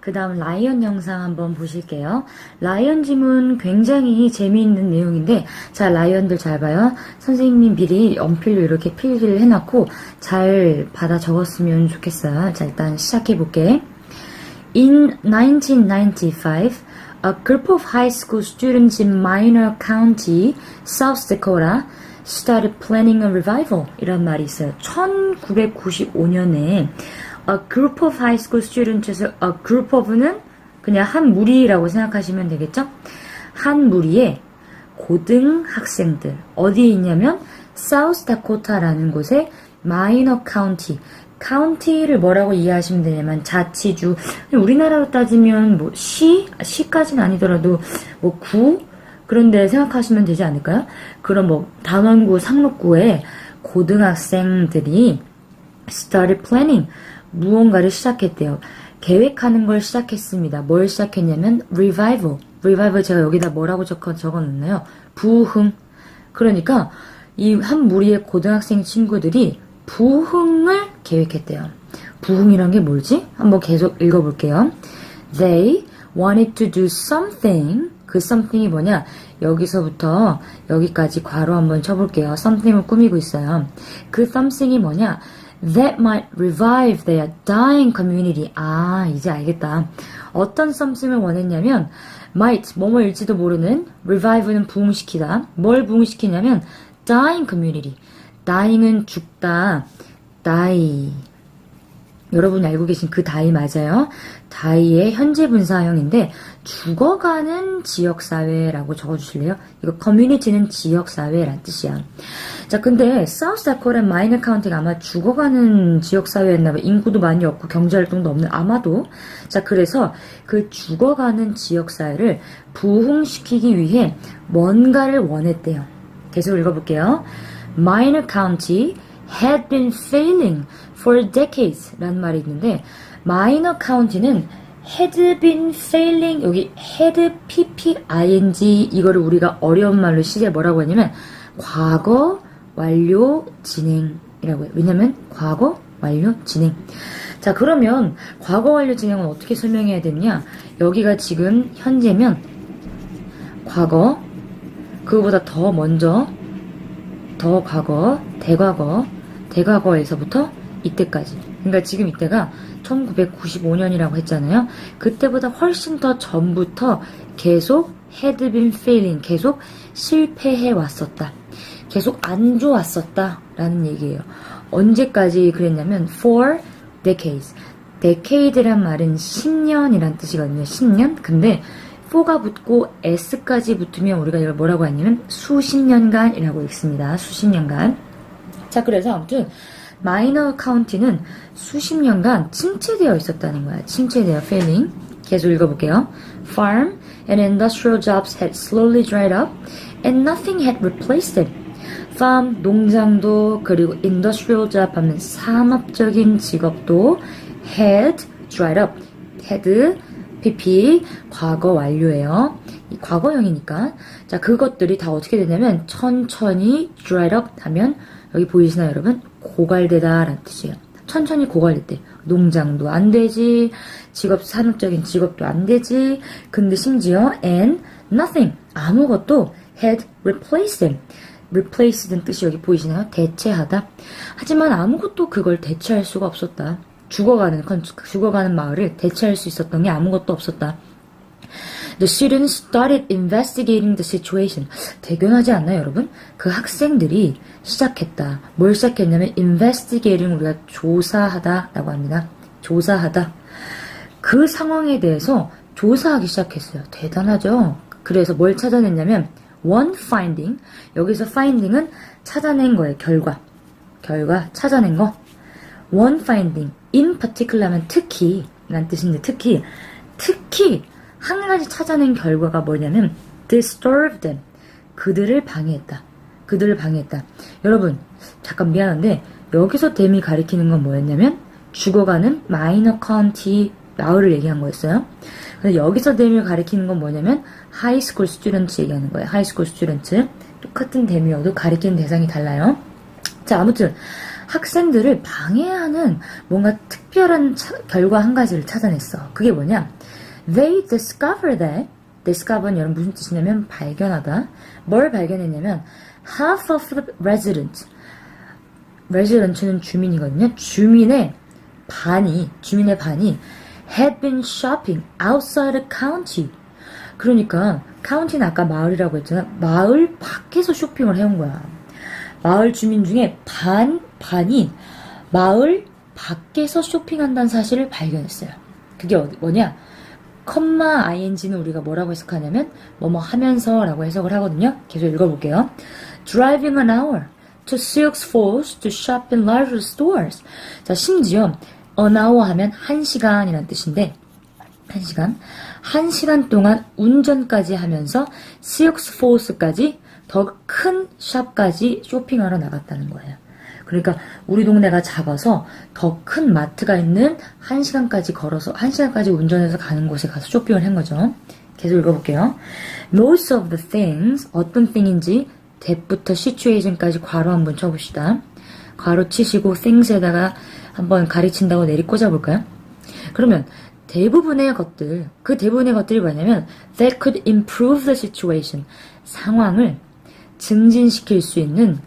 그 다음 라이언 영상 한번 보실게요. 라이언 지문 굉장히 재미있는 내용인데, 자, 라이언들 잘 봐요. 선생님 미리 연필로 이렇게 필기를 해놨고, 잘 받아 적었으면 좋겠어요. 자, 일단 시작해볼게. In 1995, a group of high school students in Minor County, South Dakota, started planning a revival. 이런 말이 있어요. 1995년에 a group of high school students에서 a group of는 그냥 한 무리라고 생각하시면 되겠죠? 한 무리의 고등학생들 어디에 있냐면 사우스 다코타라는 곳에 마이너 카운티 카운티를 뭐라고 이해하시면 되냐면 자치주 우리나라로 따지면 뭐 시? 시까지는 아니더라도 뭐 구? 그런데 생각하시면 되지 않을까요? 그럼 뭐 단원구 상록구에 고등학생들이 started planning 무언가를 시작했대요. 계획하는 걸 시작했습니다. 뭘 시작했냐면 revival. revival 제가 여기다 뭐라고 적어 적어놨나요? 부흥. 그러니까 이 한 무리의 고등학생 친구들이 부흥을 계획했대요. 부흥이란 게 뭘지? 한번 계속 읽어볼게요. They wanted to do something. 그 something이 뭐냐? 여기서부터 여기까지 괄호 한번 쳐볼게요. something을 꾸미고 있어요. 그 something이 뭐냐? That might revive their dying community. 아, 이제 알겠다. 어떤 something을 원했냐면, might, 뭐뭐일지도 모르는, revive는 부흥시키다. 뭘 부흥시키냐면, dying community. dying은 죽다. die. 여러분이 알고 계신 그 다이 맞아요. 다이의 현재 분사형인데 죽어가는 지역사회라고 적어주실래요? 이거 커뮤니티는 지역사회란 뜻이야. 자, 근데 사우스 다코타 마이너 카운티가 아마 죽어가는 지역사회였나 봐. 인구도 많이 없고 경제활동도 없는 아마도. 자, 그래서 그 죽어가는 지역사회를 부흥시키기 위해 뭔가를 원했대요. 계속 읽어볼게요. Minor County had been failing for decades 라는 말이 있는데 마이너 카운티는 had been failing 여기 had pping 이거를 우리가 어려운 말로 시제 뭐라고 하냐면 과거 완료 진행이라고 해요. 왜냐면 과거 완료 진행. 자 그러면 과거 완료 진행은 어떻게 설명해야 되느냐? 여기가 지금 현재면 과거 그거보다 더 먼저 더 과거 대과거 대과거에서부터 이때까지. 그러니까 지금 이때가 1995년이라고 했잖아요. 그때보다 훨씬 더 전부터 계속 been failing, 계속 실패해 왔었다. 계속 안 좋았었다. 라는 얘기예요. 언제까지 그랬냐면 for decades. decade란 말은 10년이란 뜻이거든요. 10년? 근데 for가 붙고 s까지 붙으면 우리가 이걸 뭐라고 하냐면 수십 년간이라고 읽습니다. 수십 년간. 자, 그래서 아무튼 마이너 카운티는 수십 년간 침체되어 있었다는 거야. 침체되어 failing. 계속 읽어볼게요. Farm and industrial jobs had slowly dried up and nothing had replaced them. farm 농장도 그리고 industrial job 하면 산업적인 직업도 had dried up. had pp 과거 완료예요. 이 과거형이니까 자 그것들이 다 어떻게 되냐면 천천히 dried up 하면 여기 보이시나요 여러분? 고갈되다 라는 뜻이에요. 천천히 고갈됐대. 농장도 안 되지, 직업, 산업적인 직업도 안 되지, 근데 심지어 and nothing, 아무것도 had replaced them. replace된 뜻이 여기 보이시나요? 대체하다. 하지만 아무것도 그걸 대체할 수가 없었다. 죽어가는, 컨- 죽어가는 마을을 대체할 수 있었던 게 아무것도 없었다. The students started investigating the situation. 대견하지 않나요, 여러분? 그 학생들이 시작했다. 뭘 시작했냐면 investigating 우리가 조사하다라고 합니다. 조사하다. 그 상황에 대해서 조사하기 시작했어요. 대단하죠? 그래서 뭘 찾아냈냐면 one finding 여기서 finding은 찾아낸 거예요. 결과. 결과 찾아낸 거. one finding in particular 하면 특히 라는 뜻인데 특히 특히 한 가지 찾아낸 결과가 뭐냐면 disturb them 그들을 방해했다. 그들을 방해했다. 여러분 잠깐 미안한데 여기서 댐이 가리키는 건 뭐였냐면 죽어가는 마이너 카운티 마을을 얘기한 거였어요. 근데 여기서 댐을 가리키는 건 뭐냐면 하이스쿨 스튜던트 얘기하는 거예요. 하이스쿨 스튜던트 똑같은 댐이어도 가리키는 대상이 달라요. 자 아무튼 학생들을 방해하는 뭔가 특별한 차- 결과 한 가지를 찾아냈어. 그게 뭐냐? They discovered that discover는 여러분 무슨 뜻이냐면 발견하다. 뭘 발견했냐면 half of the residents resident는 주민이거든요. 주민의 반이 주민의 반이 had been shopping outside the county. 그러니까 카운티는 아까 마을이라고 했잖아. 마을 밖에서 쇼핑을 해온 거야. 마을 주민 중에 반 반이 마을 밖에서 쇼핑한다는 사실을 발견했어요. 그게 어디 뭐냐? 컴마 ing는 우리가 뭐라고 해석하냐면 뭐뭐 하면서 라고 해석을 하거든요. 계속 읽어볼게요. Driving an hour to Sioux Falls to shop in larger stores. 자 심지어 an hour 하면 한 시간이란 뜻인데 한 시간 한 시간 동안 운전까지 하면서 시옥스 포스까지 더 큰 샵까지 쇼핑하러 나갔다는 거예요. 그러니까 우리 동네가 작아서 더 큰 마트가 있는 한 시간까지 걸어서 한 시간까지 운전해서 가는 곳에 가서 쇼핑을 한 거죠. 계속 읽어볼게요. Most of the things 어떤 thing인지 that부터 situation까지 괄호 한번 쳐봅시다. 괄호 치시고 things에다가 한번 가르친다고 내리 꽂아볼까요? 그러면 대부분의 것들, 그 대부분의 것들이 뭐냐면 that could improve the situation. 상황을 증진시킬 수 있는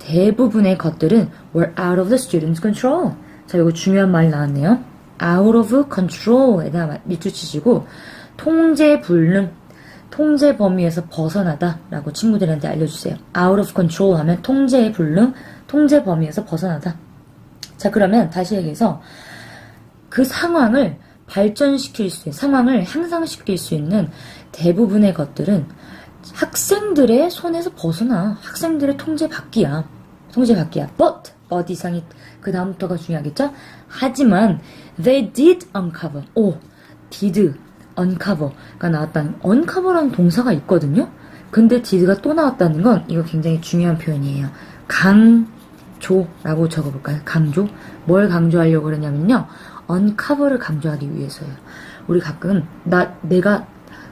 대부분의 것들은 were out of the student's control. 자, 이거 중요한 말 나왔네요. out of control에다 밑줄 치시고 통제 불능, 통제 범위에서 벗어나다라고 친구들한테 알려주세요. out of control 하면 통제의 불능, 통제 범위에서 벗어나다. 자, 그러면 다시 얘기해서 그 상황을 발전시킬 수 있는, 상황을 향상시킬 수 있는 대부분의 것들은 학생들의 손에서 벗어나. 학생들의 통제 밖이야. 통제 밖이야. But, but 이상이 그 다음부터가 중요하겠죠? 하지만, they did uncover. 오, did uncover가 나왔다는, uncover라는 동사가 있거든요? 근데 did가 또 나왔다는 건 이거 굉장히 중요한 표현이에요. 강조라고 적어볼까요? 강조? 뭘 강조하려고 그러냐면요. uncover를 강조하기 위해서예요. 우리 가끔 나 내가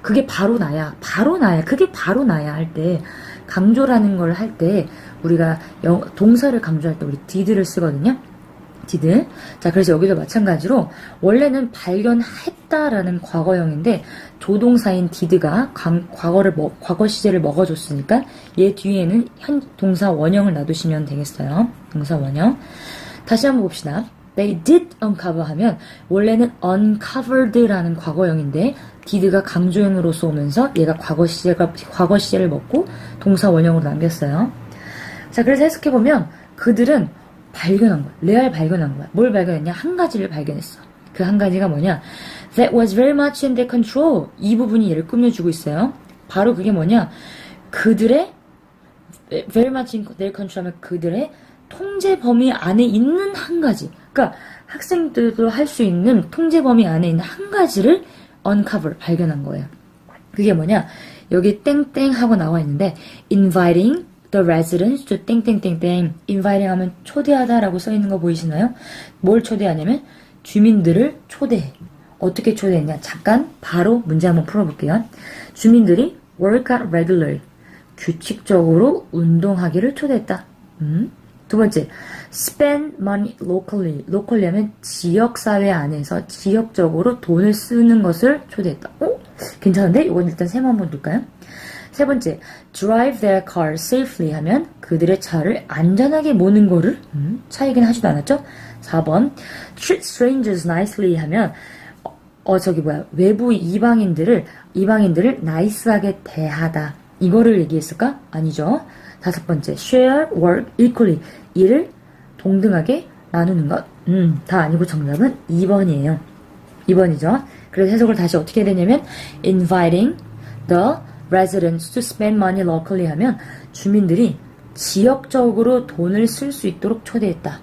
그게 바로 나야, 바로 나야, 그게 바로 나야 할 때 강조라는 걸 할 때 우리가 영- 동사를 강조할 때 우리 did를 쓰거든요. did. 자, 그래서 여기도 마찬가지로 원래는 발견했다라는 과거형인데 조동사인 did가 강- 과거를 먹- 과거 시제를 먹어 줬으니까 얘 뒤에는 현 동사 원형을 놔두시면 되겠어요. 동사 원형. 다시 한번 봅시다. They did uncover 하면 원래는 uncovered라는 과거형인데 did가 강조형으로서 오면서 얘가 과거 시제가 과거 시제를 먹고 동사 원형으로 남겼어요. 자, 그래서 해석해 보면 그들은 발견한 거야. 레알 발견한 거야. 뭘 발견했냐? 한 가지를 발견했어. 그 한 가지가 뭐냐? That was very much in their control. 이 부분이 얘를 꾸며주고 있어요. 바로 그게 뭐냐? 그들의 very much in their control 하면 그들의 통제 범위 안에 있는 한 가지. 그러니까 학생들도 할 수 있는 통제 범위 안에 있는 한 가지를 uncover 발견한 거예요. 그게 뭐냐? 여기 땡땡 하고 나와 있는데 inviting the residents to 땡땡땡땡 inviting 하면 초대하다라고 써 있는 거 보이시나요? 뭘 초대하냐면 주민들을 초대해. 어떻게 초대했냐? 잠깐 바로 문제 한번 풀어볼게요. 주민들이 work out regularly 규칙적으로 운동하기를 초대했다. 음? 두 번째, spend money locally. locally 하면 지역사회 안에서 지역적으로 돈을 쓰는 것을 초대했다. 오? 괜찮은데? 이건 일단 세모 한번 둘까요? 세 번째, drive their car safely 하면 그들의 차를 안전하게 모는 거를 음, 차이긴 하지도 않았죠? 4번, treat strangers nicely 하면 어, 어, 저기 뭐야 외부 이방인들을 이방인들을 나이스하게 대하다 이거를 얘기했을까? 아니죠. 다섯 번째, share work equally 일을 동등하게 나누는 것. 음, 다 아니고 정답은 2번이에요. 2번이죠. 그래서 해석을 다시 어떻게 되냐면 inviting the residents to spend money locally 하면 주민들이 지역적으로 돈을 쓸 수 있도록 초대했다.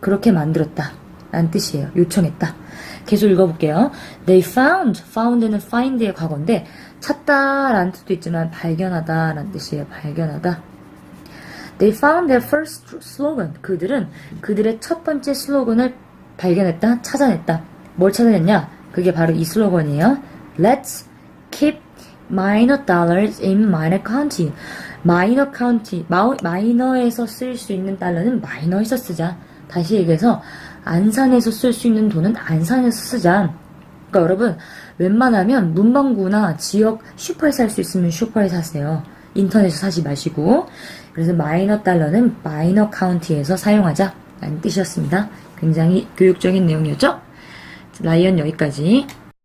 그렇게 만들었다. 라는 뜻이에요. 요청했다. 계속 읽어볼게요. They found. found는 find의 과거인데 찾다 라는 뜻도 있지만 발견하다 라는 뜻이에요. 발견하다. They found their first slogan. 그들은 그들의 첫 번째 슬로건을 발견했다, 찾아냈다. 뭘 찾아냈냐? 그게 바로 이 슬로건이에요. Let's keep minor dollars in minor county. 마이너 카운티, 마이너에서 쓸 수 있는 달러는 마이너에서 쓰자. 다시 얘기해서 안산에서 쓸 수 있는 돈은 안산에서 쓰자. 그러니까 여러분 웬만하면 문방구나 지역 슈퍼에 살 수 있으면 슈퍼에 사세요. 인터넷에서 사지 마시고 그래서 마이너 달러는 마이너 카운티에서 사용하자 라는 뜻이었습니다. 굉장히 교육적인 내용이었죠? 라이언 여기까지